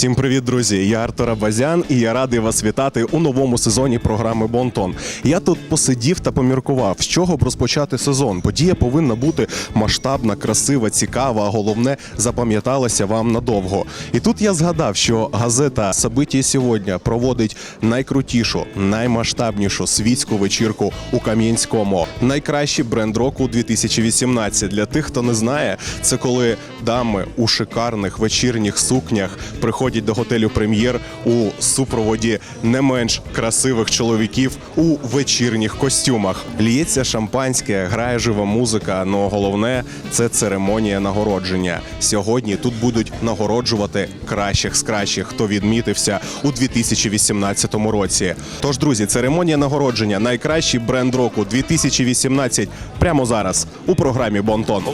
Всім привіт, друзі! Я Артур Абазян і я радий вас вітати у новому сезоні програми Бонтон. Я тут посидів та поміркував, з чого б розпочати сезон. Подія повинна бути масштабна, красива, цікава, а головне запам'яталася вам надовго. І тут я згадав, що газета «Собиття сьогодні проводить найкрутішу, наймасштабнішу світську вечірку у Кам'янському. Найкращий бренд року 2018. Для тих, хто не знає, це коли дами у шикарних вечірніх сукнях приходять до готелю Прем'єр у супроводі не менш красивих чоловіків у вечірніх костюмах. Ліється шампанське, грає жива музика. Ну головне це церемонія нагородження. Сьогодні тут будуть нагороджувати кращих з кращих, хто відмітився у 2018 році. Тож, друзі, церемонія нагородження найкращий бренд року 2018 прямо зараз у програмі Бонтон.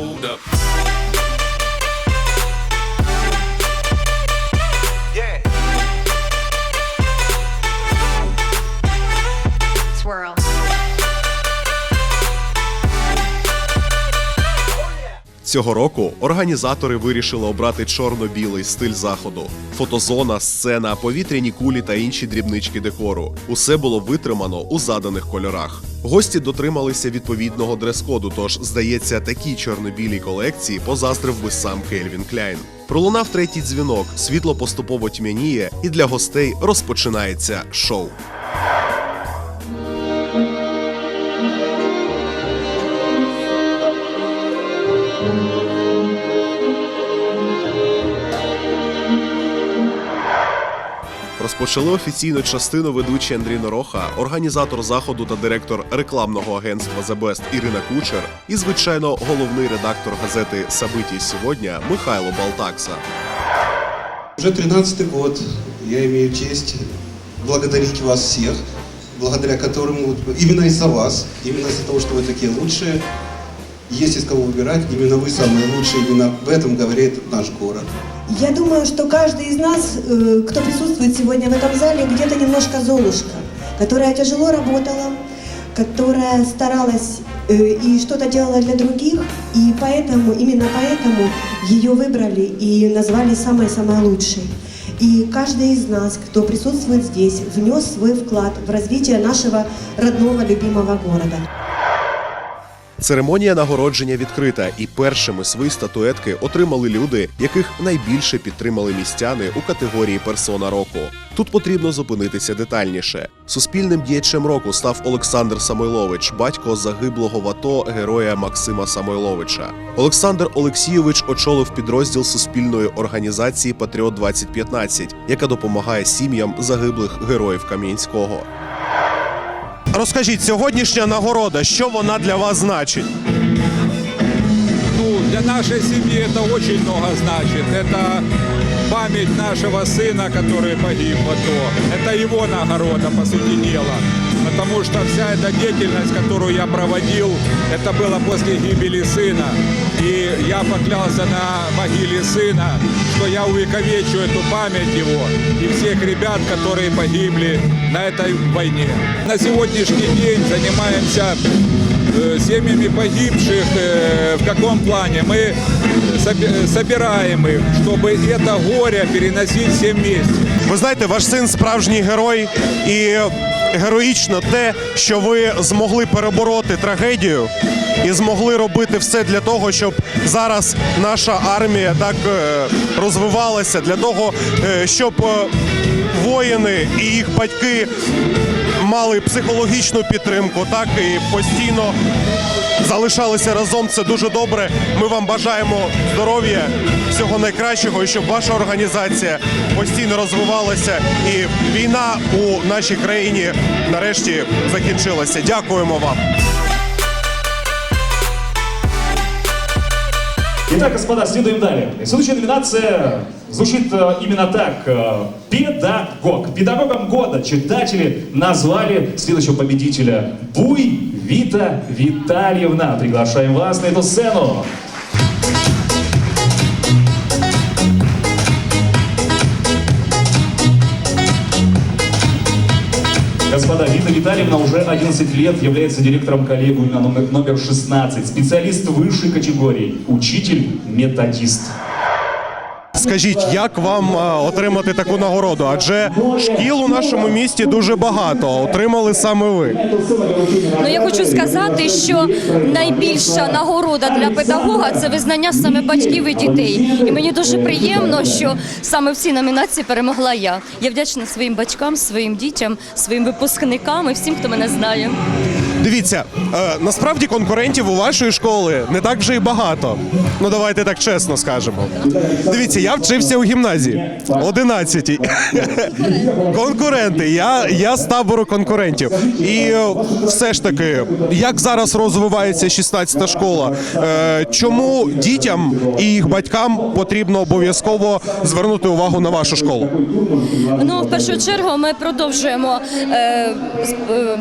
Цього року організатори вирішили обрати чорно-білий стиль заходу: фотозона, сцена, повітряні кулі та інші дрібнички декору. Усе було витримано у заданих кольорах. Гості дотрималися відповідного дрес-коду, тож, здається, такій чорно-білій колекції позаздрив би сам Кельвін Кляйн. Пролунав третій дзвінок, світло поступово тьмяніє, і для гостей розпочинається шоу. Розпочали офіційну частину ведучий Андрій Нороха, організатор заходу та директор рекламного агентства The Best Ірина Кучер і, звичайно, головний редактор газети Сабиті сьогодні Михайло Балтакса. Уже 13 год я имею честь благодарить вас всех, благодаря которым, вот именно из-за вас, именно из-за того, что вы такие лучшие, есть из кого выбирать, именно вы самые лучшие, именно в этом говорит наш город. Я думаю, что каждый из нас, э, кто присутствует сегодня в этом зале, где-то немножко Золушка, которая тяжело работала, которая старалась э, и что-то делала для других, и поэтому, именно поэтому ее выбрали и назвали самой-самой лучшей. И каждый из нас, кто присутствует здесь, внес свой вклад в развитие нашего родного, любимого города. Церемонія нагородження відкрита, і першими свої статуетки отримали люди, яких найбільше підтримали містяни у категорії персона року. Тут потрібно зупинитися детальніше. Суспільним діячем року став Олександр Самойлович, батько загиблого в АТО героя Максима Самойловича. Олександр Олексійович очолив підрозділ суспільної організації Патріот 2015 яка допомагає сім'ям загиблих героїв Кам'янського. Розкажіть, сьогоднішня нагорода, що вона для вас значить? Ну, для нашей семьи это очень много значит. Это память нашего сына, который погиб в АТО. Это его нагорода, по сути дела. Потому что вся эта деятельность, которую я проводил, это было после гибели сына. И я поклялся на могиле сына, что я увековечу эту память его и всех ребят, которые погибли на этой войне. На сегодняшний день занимаемся э, семьями погибших, э, в каком плане? Мы э, соби- собираем их, чтобы это горе переносить все вместе. Ви знаєте, ваш син справжній герой, і героїчно те, що ви змогли перебороти трагедію і змогли робити все для того, щоб зараз наша армія так е, розвивалася, для того, е, щоб е, воїни і їх батьки мали психологічну підтримку, так і постійно залишалися разом. Це дуже добре. Ми вам бажаємо здоров'я, всього найкращого, і щоб ваша організація постійно розвивалася, і війна у нашій країні нарешті закінчилася. Дякуємо вам. Итак, господа, следуем далее. Следующая номинация звучит э, именно так. Э, Педагог. Педагогом года читатели назвали следующего победителя. Буй Вита Витальевна. Приглашаем вас на эту сцену. Господа, Вита Витальевна уже 11 лет является директором коллегиума номер, номер 16. Специалист высшей категории. Учитель-методист. Скажіть, як вам отримати таку нагороду? Адже шкіл у нашому місті дуже багато. Отримали саме ви. Ну я хочу сказати, що найбільша нагорода для педагога це визнання саме батьків і дітей. І мені дуже приємно, що саме в цій номінації перемогла я. Я вдячна своїм батькам, своїм дітям, своїм випускникам і всім, хто мене знає. Дивіться, е, насправді конкурентів у вашої школи не так вже і багато. Ну давайте так чесно скажемо. Дивіться, я вчився у гімназії 11-й. Конкуренти. Я, я з табору конкурентів. І е, все ж таки, як зараз розвивається 16-та школа? Е, Чому дітям і їх батькам потрібно обов'язково звернути увагу на вашу школу? Ну, в першу чергу, ми продовжуємо е, е,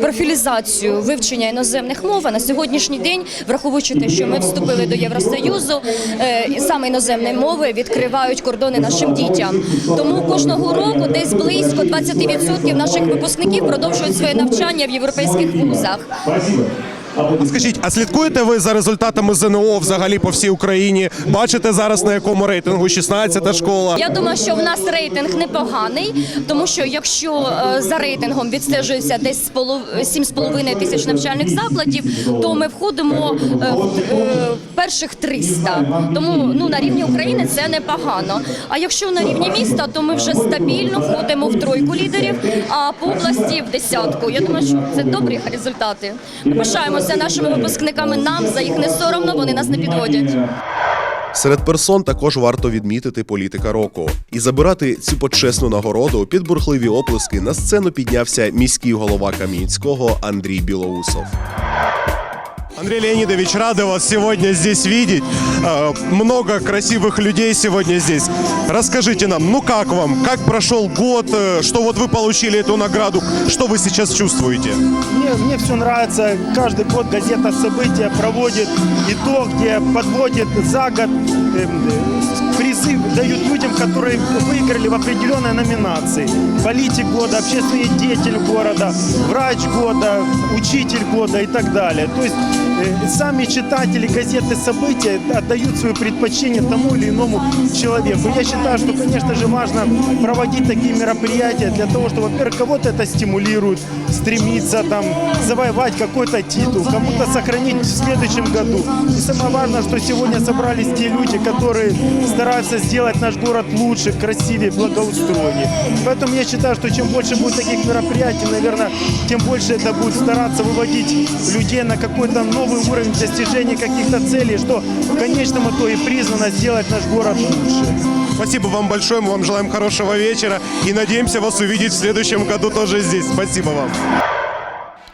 профілізацію вивчення іноземних мов. А на сьогоднішній день, враховуючи те, що ми вступили до Євросоюзу, е, саме іноземні мови відкривають кордони нашим дітям. Тому кожного року десь близько 20% наших випускників продовжують своє навчання в європейських вузах. Скажіть, а слідкуєте ви за результатами ЗНО взагалі по всій Україні? Бачите зараз на якому рейтингу 16-та школа? Я думаю, що в нас рейтинг непоганий, тому що якщо е, за рейтингом відстежується десь з полов- 7,5 тисяч навчальних закладів, то ми входимо е, в е, перших 300. Тому ну на рівні України це непогано. А якщо на рівні міста, то ми вже стабільно входимо в тройку лідерів, а по області в десятку. Я думаю, що це добрі результати. Ми пишаємося нашими випускниками. Нам за їх не соромно, вони нас не підводять. Серед персон також варто відмітити політика року. І забирати цю почесну нагороду під бурхливі оплески на сцену піднявся міський голова Кам'янського Андрій Білоусов. Андрей Леонидович, рады вас сегодня здесь видеть. Э, Много красивых людей сегодня здесь. Расскажите нам, ну как вам? Как прошел год? Э, Что вот вы получили эту награду? Что вы сейчас чувствуете? Мне, мне все нравится. Каждый год газета «События» проводит итог, где подводит за год эм, э, призы дают людям, которые выиграли в определенной номинации. Политик года, общественный деятель города, врач года, учитель года и так далее. То есть э, сами читатели газеты «События» отдают свое предпочтение тому или иному человеку. Я считаю, что, конечно же, важно проводить такие мероприятия для того, что, во-первых, кого-то это стимулирует, стремиться там завоевать какой-то титул, кому-то сохранить в следующем году. И самое важное, что сегодня собрались те люди, которые стараются сделать наш город лучше, красивее, благоустроеннее. Поэтому я считаю, что чем больше будет таких мероприятий, наверное, тем больше это будет стараться выводить людей на какой-то новый уровень достижения каких-то целей, что в конечном итоге призвано сделать наш город лучше. Спасибо вам большое, мы вам желаем хорошего вечера и надеемся вас увидеть в следующем году тоже здесь. Спасибо вам.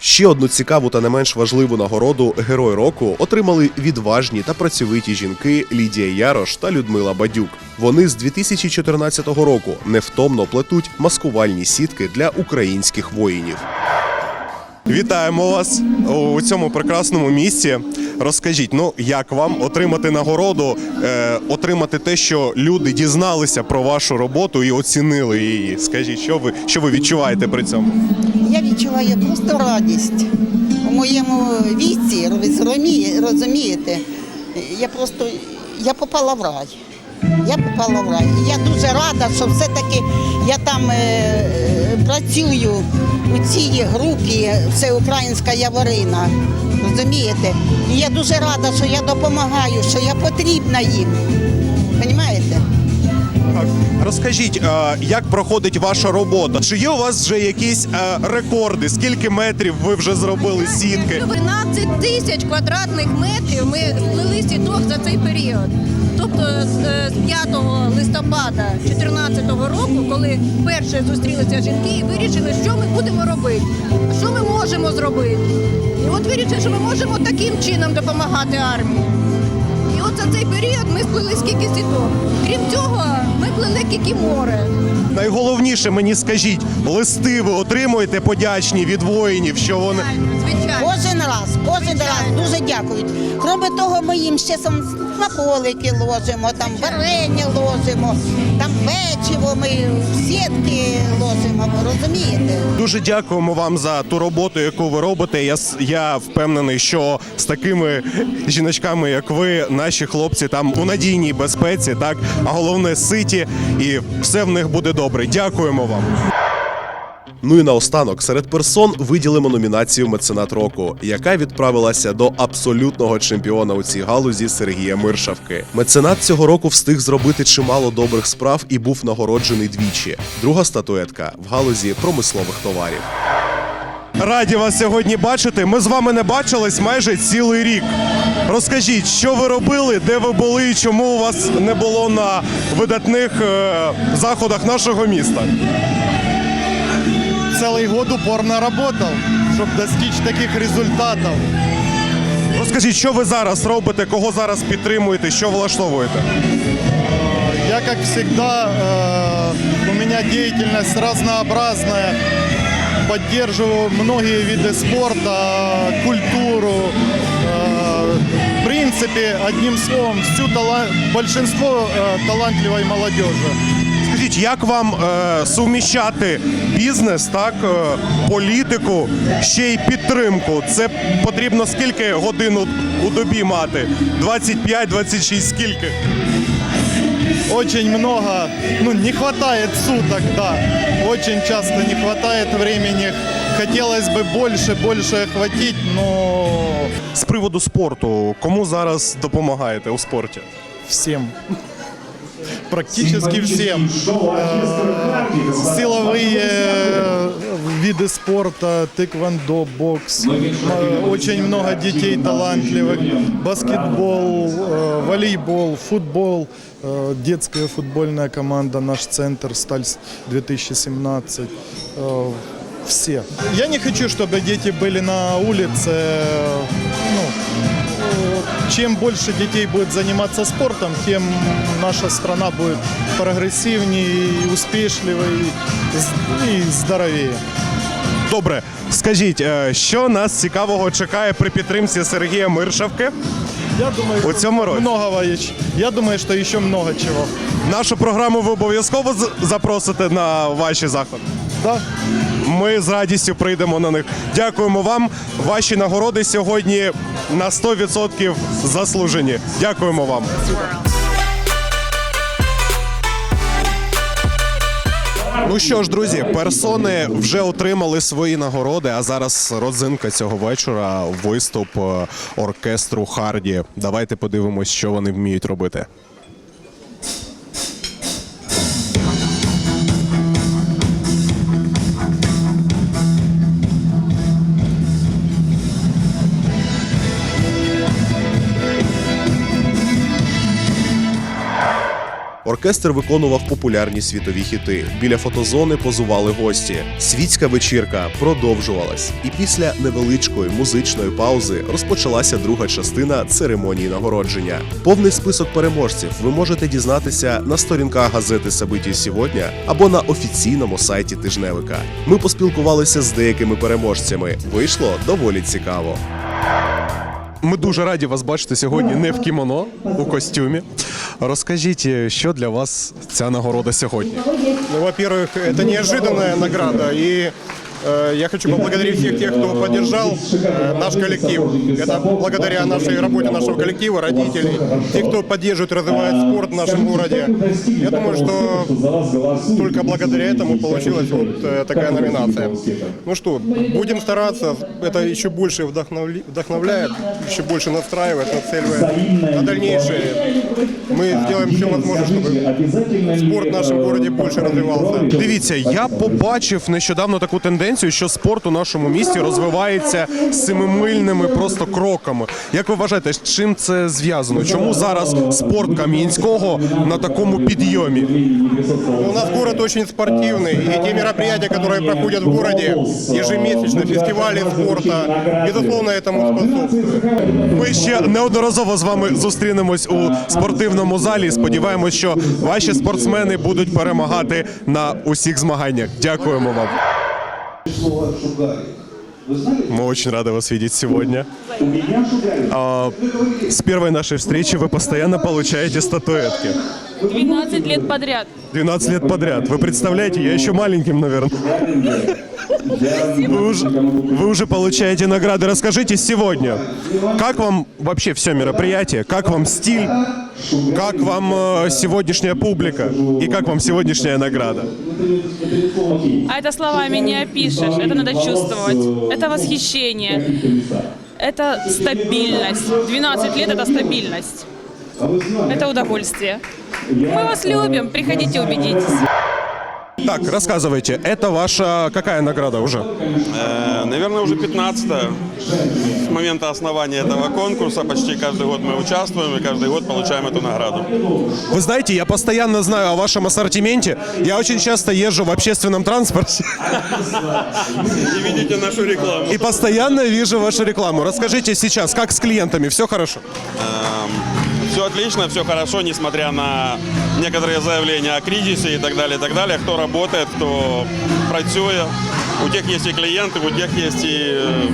Ще одну цікаву та не менш важливу нагороду Герой року отримали відважні та працьовиті жінки Лідія Ярош та Людмила Бадюк. Вони з 2014 року невтомно плетуть маскувальні сітки для українських воїнів. Вітаємо вас у цьому прекрасному місці. Розкажіть, ну як вам отримати нагороду, е, отримати те, що люди дізналися про вашу роботу і оцінили її? Скажіть, що ви що ви відчуваєте при цьому? Я відчуваю просто радість. У моєму віці, розумієте, я просто я попала в рай. Я попала в рай. І я дуже рада, що все-таки я там е, працюю у цій групі Всеукраїнська Яворина. Розумієте? І я дуже рада, що я допомагаю, що я потрібна їм. Понімаєте? Так, розкажіть, е, як проходить ваша робота? Чи є у вас вже якісь е, рекорди? Скільки метрів ви вже зробили сітки? 12 тисяч квадратних метрів ми сплели сіток за цей період. Тобто з е, 5 листопада 2014 року, коли перше зустрілися жінки і вирішили, що ми будемо робити, що ми можемо зробити. І от вирішили, що ми можемо таким чином допомагати армії. І от за цей період ми сплели скільки сіток. Крім цього, ми плели кікімори. Найголовніше мені скажіть, листи ви отримуєте подячні від воїнів, що вони Звичайно. Кожен раз, кожен раз дуже дякують. Кроме того, ми їм ще сам смаколики ложимо, там варення ложимо, там печиво ми сітки ложимо, розумієте? Дуже дякуємо вам за ту роботу, яку ви робите. Я я впевнений, що з такими жіночками, як ви, наші хлопці там у надійній безпеці, так а головне ситі, і все в них буде добре. Дякуємо вам. Ну і наостанок серед персон виділимо номінацію Меценат року, яка відправилася до абсолютного чемпіона у цій галузі Сергія Миршавки. Меценат цього року встиг зробити чимало добрих справ і був нагороджений двічі. Друга статуетка в галузі промислових товарів. Раді вас сьогодні бачити. Ми з вами не бачились майже цілий рік. Розкажіть, що ви робили, де ви були, і чому у вас не було на видатних е, заходах нашого міста? Целый год упорно работал, чтобы достичь таких результатов. Розкажіть, що ви зараз робите, кого зараз підтримуєте, що влаштовуєте? Я, как всегда, э, у меня деятельность разнообразная. Поддерживаю многие виды спорта, культуру. Э, В принципе, одним словом, всю тала... большинство э, талантливой молодежи. Скажіть, як вам е, суміщати бізнес, так, е, політику, ще й підтримку? Це потрібно скільки годин у, у добі мати? 25-26, скільки? Очень много, ну, не хватает суток, да. Очень часто не хватает времени. Хотелось бы больше, больше охватить, но З приводу спорту, кому зараз допомагаєте у спорті? всем. Практически всем. Э, Силовые виды спорта, тэквондо, бокс. Э, Очень много детей талантливых. Баскетбол, э, волейбол, футбол. Э, Детская футбольная команда «Наш центр» «Сталь 2017». Э, Все. Я не хочу, чтобы дети были на улице. Ну, чем больше детей будет заниматься спортом, тем наша страна будет прогрессивнее, успешливее и з- и здоровее. Добре, скажіть, е, що нас цікавого чекає при підтримці Сергія Миршавки? Я думаю, У цьому році? многого еще. Я думаю, что еще много чего. Нашу програму ви обов'язково з- запросите на ваші заходи. Да? Ми з радістю прийдемо на них. Дякуємо вам. Ваші нагороди сьогодні на 100% заслужені. Дякуємо вам. Ну що ж, друзі, персони вже отримали свої нагороди. А зараз родзинка цього вечора виступ е, оркестру Харді. Давайте подивимось, що вони вміють робити. Оркестр виконував популярні світові хіти. Біля фотозони позували гості. Світська вечірка продовжувалась, і після невеличкої музичної паузи розпочалася друга частина церемонії нагородження. Повний список переможців ви можете дізнатися на сторінках газети Собиті сьогодні або на офіційному сайті тижневика. Ми поспілкувалися з деякими переможцями. Вийшло доволі цікаво. Ми дуже раді вас бачити сьогодні не в кімоно, у костюмі. Розкажіть, е, що для вас ця нагорода сьогодні? Ну, во-первых, это неожиданная награда, и э, я хочу поблагодарить всех тех, кто поддержал э, наш коллектив. Это благодаря нашей работе нашего коллектива, родителей, тех, кто поддерживает, развивает спорт в нашем городе. Я думаю, что только благодаря этому получилась вот э, такая номинация. Ну что, будем стараться, это еще больше вдохновляет, еще больше настраивает, нацеливает на дальнейшее. Мы сделаем все возможное, чтобы спорт в нашем городе больше развивался. Дивіться, я побачив нещодавно таку тенденцію, що спорт у нашому місті розвивається семимильними просто кроками. Як ви вважаєте, з чим це зв'язано? Чому зараз спорт Кам'янського на такому підйомі? У нас город очень спортивный, и те мероприятия, которые проходят в городе ежемесячно, фестивали спорта, безусловно, этому способствуют. Ми ще неодноразово з вами зустрінемось у спортивному залі. Сподіваємось, що ваші спортсмени будуть перемагати на усіх змаганнях. Дякуємо вам. Мы очень рады вас видеть сегодня. А, с первой нашей встречи вы постоянно получаете статуэтки. 12 лет подряд. 12 лет подряд. Вы представляете, я еще маленьким, наверное. Вы уже, вы уже получаете награды. Расскажите сегодня, как вам вообще все мероприятие, как вам стиль, как вам э, сегодняшняя публика и как вам сегодняшняя награда? А это словами не опишешь, это надо чувствовать. Это восхищение, это стабильность. 12 лет это стабильность. Это удовольствие. Мы вас любим, приходите убедитесь. Так, рассказывайте, это ваша какая награда уже? Э, Наверное, уже 15 с момента основания этого конкурса. Почти каждый год мы участвуем и каждый год получаем эту награду. Вы знаете, я постоянно знаю о вашем ассортименте. Я очень часто езжу в общественном транспорте И видите нашу рекламу. и постоянно вижу вашу рекламу. Расскажите сейчас, как с клиентами, все хорошо? Все отлично, все хорошо, несмотря на некоторые заявления о кризисе и так далее, и так далее. Кто работает, кто працює. У тех есть и клиенты, у тех есть и э,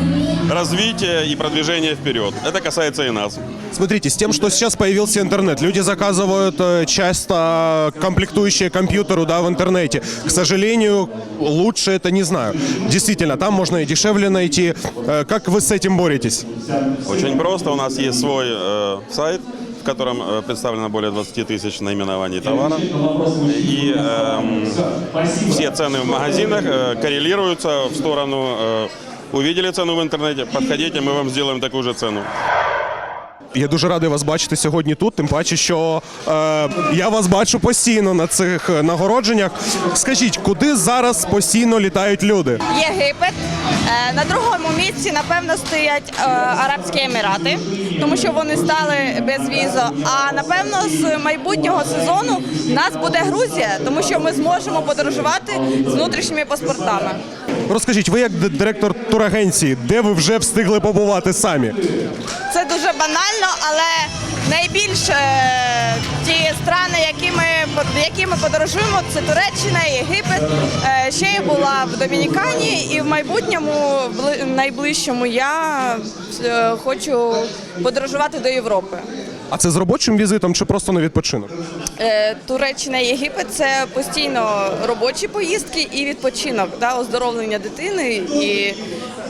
развитие, и продвижение вперед. Это касается и нас. Смотрите, с тем, что сейчас появился интернет, люди заказывают э, часто комплектующие к компьютеру да, в интернете. К сожалению, лучше это не знаю. Действительно, там можно и дешевле найти. Э, Как вы с этим боретесь? Очень просто. У нас есть свой э, сайт, в котором э, представлено более 20 тысяч наименований товара. И эм, все цены в магазинах э, коррелируются в сторону. э, увидели цену в интернете, подходите, мы вам сделаем такую же цену. Я дуже радий вас бачити сьогодні тут. Тим паче, що е, я вас бачу постійно на цих е, нагородженнях. Скажіть, куди зараз постійно літають люди? Єгипет. Е, На другому місці, напевно, стоять е, Арабські Емірати, тому що вони стали без візу. А напевно, з майбутнього сезону нас буде Грузія, тому що ми зможемо подорожувати з внутрішніми паспортами. Розкажіть, ви як директор турагенції, де ви вже встигли побувати самі? Це дуже банально, але найбільш е, ті страни, які ми, які ми подорожуємо, це Туреччина, Єгипет. Е, ще я була в Домінікані, і в майбутньому, бли- найближчому, я е, хочу подорожувати до Європи. А це з робочим візитом чи просто на відпочинок? Е, Туреччина і Єгипет це постійно робочі поїздки і відпочинок, да, оздоровлення дитини і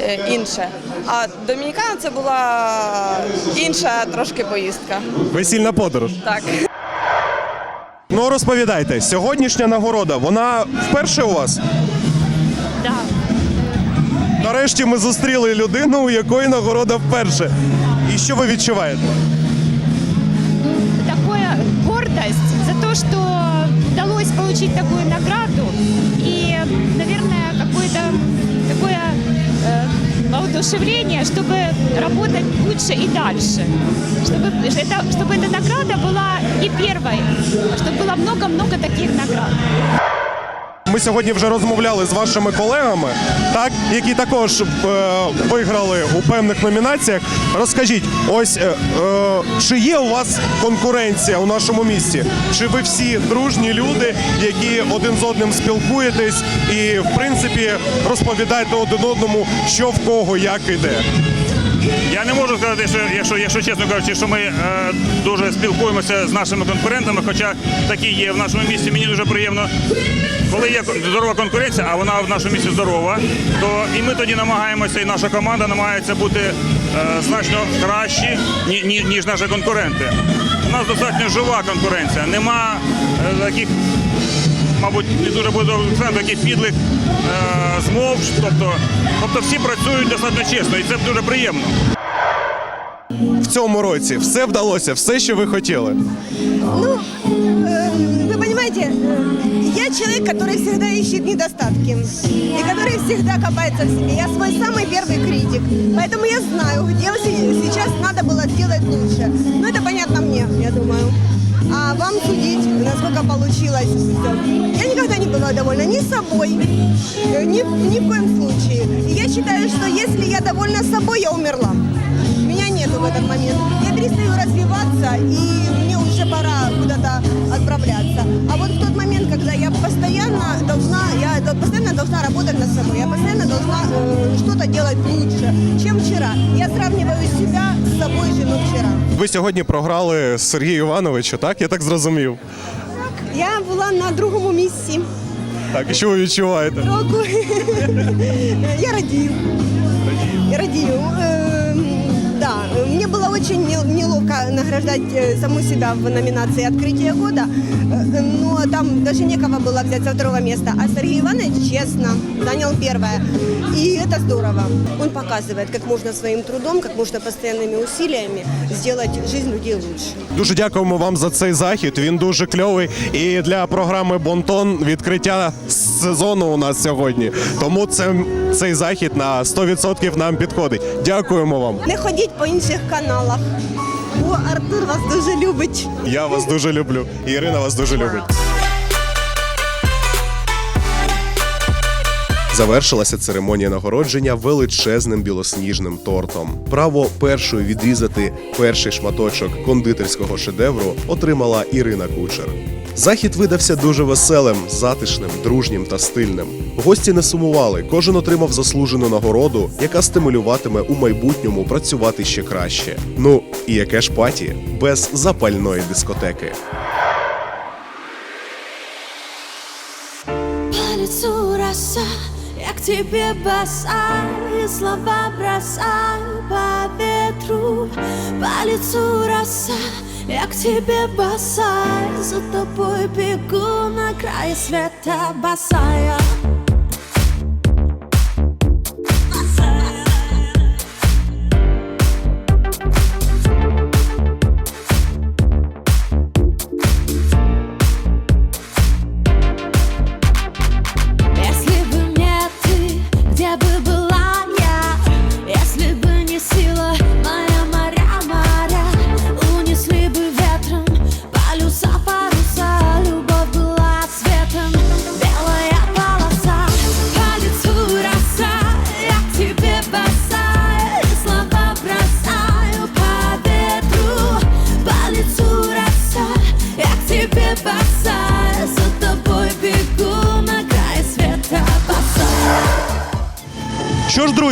е, інше. А Домінікана це була інша трошки поїздка. Весільна подорож. Так. Ну розповідайте, сьогоднішня нагорода, вона вперше у вас? Да. Нарешті ми зустріли людину, у якої нагорода вперше. І що ви відчуваєте? то, что удалось получить такую награду и, наверное, какое-то такое э, воодушевление, чтобы работать лучше и дальше, чтобы, это, чтобы эта награда была не первой, а чтобы было много-много таких наград. Ми сьогодні вже розмовляли з вашими колегами, так які також е, виграли у певних номінаціях. Розкажіть, ось е, е, чи є у вас конкуренція у нашому місті? Чи ви всі дружні люди, які один з одним спілкуєтесь і в принципі розповідаєте один одному, що в кого як іде? Я не можу сказати, що якщо, якщо чесно кажучи, що ми е, дуже спілкуємося з нашими конкурентами, хоча такі є в нашому місті, мені дуже приємно Коли є здорова конкуренція, а вона в нашому місті здорова, то і ми тоді намагаємося, і наша команда намагається бути е, значно кращі, ні, ні, ніж наші конкуренти. У нас достатньо жива конкуренція. Нема е, таких мабуть, не дуже буду сказати, таких підлих е, змов. Тобто, тобто всі працюють достатньо чесно, і це дуже приємно. В цьому році все вдалося, все, що ви хотіли. Ну, э, вы понимаете, э, я человек, который всегда ищет недостатки и который всегда копается в себе. Я свой самый первый критик, поэтому я знаю, где се- сейчас надо было сделать лучше. Но это понятно мне, я думаю. А вам судить, насколько получилось. Я никогда не была довольна ни собой, э, ни, ни в коем случае. И я считаю, что если я довольна собой, я умерла. Меня нету в этот момент. Я перестаю развиваться, и мне уже пора куда-то отправляться. А вот в тот момент, когда я постоянно должна, я постоянно должна работать над собой, я постоянно должна э, что-то делать лучше, чем вчера. Я сравниваю себя с собой же, но вчера. Ви сьогодні програли Сергію Івановичу, так? Я так зрозумів. Я була на другому місці Так, і що ви відчуваєте? року. Я радію. Я радію Ем, Да, мне было очень нел- неловко награждать э, саму себя в номинации «Открытие года», э, но там даже некого было взять со второго места. А Сергей Иванович, честно, занял первое. И это здорово. Он показывает, как можно своим трудом, как можно постоянными усилиями сделать жизнь людей лучше. Дуже дякуємо вам за цей захід. Він дуже кльовий. І для програми Бонтон відкриття сезону у нас сьогодні. Тому це, цей захід на 100% нам підходить. Дякуємо вам. Не ходіть по інших каналах, бо Артур вас дуже любить. Я вас дуже люблю. І Ірина вас дуже любить. Завершилася церемонія нагородження величезним білосніжним тортом. Право першою відрізати перший шматочок кондитерського шедевру отримала Ірина Кучер. Захід видався дуже веселим, затишним, дружнім та стильним. Гості не сумували, кожен отримав заслужену нагороду, яка стимулюватиме у майбутньому працювати ще краще. Ну і яке ж паті без запальної дискотеки. По лицу роса, я к тебе босая, слова бросаю по ветру. По лицу роса, я к тебе босая, за тобой бегу на край света босая.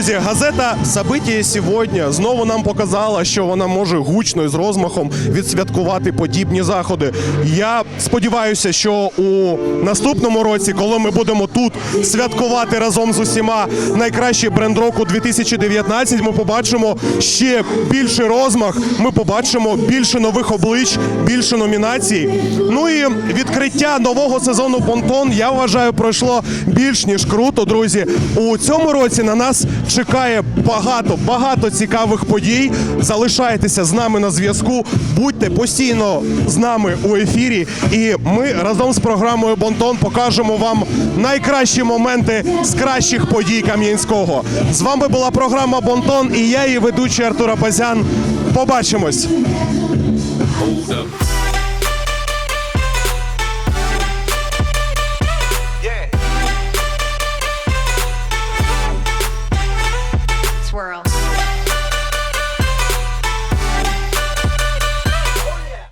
Друзі, газета «События сьогодні знову нам показала, що вона може гучно і з розмахом відсвяткувати подібні заходи. Я сподіваюся, що у наступному році, коли ми будемо тут святкувати разом з усіма найкращий бренд року 2019, ми побачимо ще більший розмах. Ми побачимо більше нових облич, більше номінацій. Ну і відкриття нового сезону Бонтон я вважаю пройшло більш ніж круто, друзі. У цьому році на нас чекає багато, багато цікавих подій. Залишайтеся з нами на зв'язку, будьте постійно з нами у ефірі, і ми разом з програмою Бонтон покажемо вам найкращі моменти з кращих подій Кам'янського. З вами була програма Бонтон і я, її ведучий Артур Апазян. Побачимось.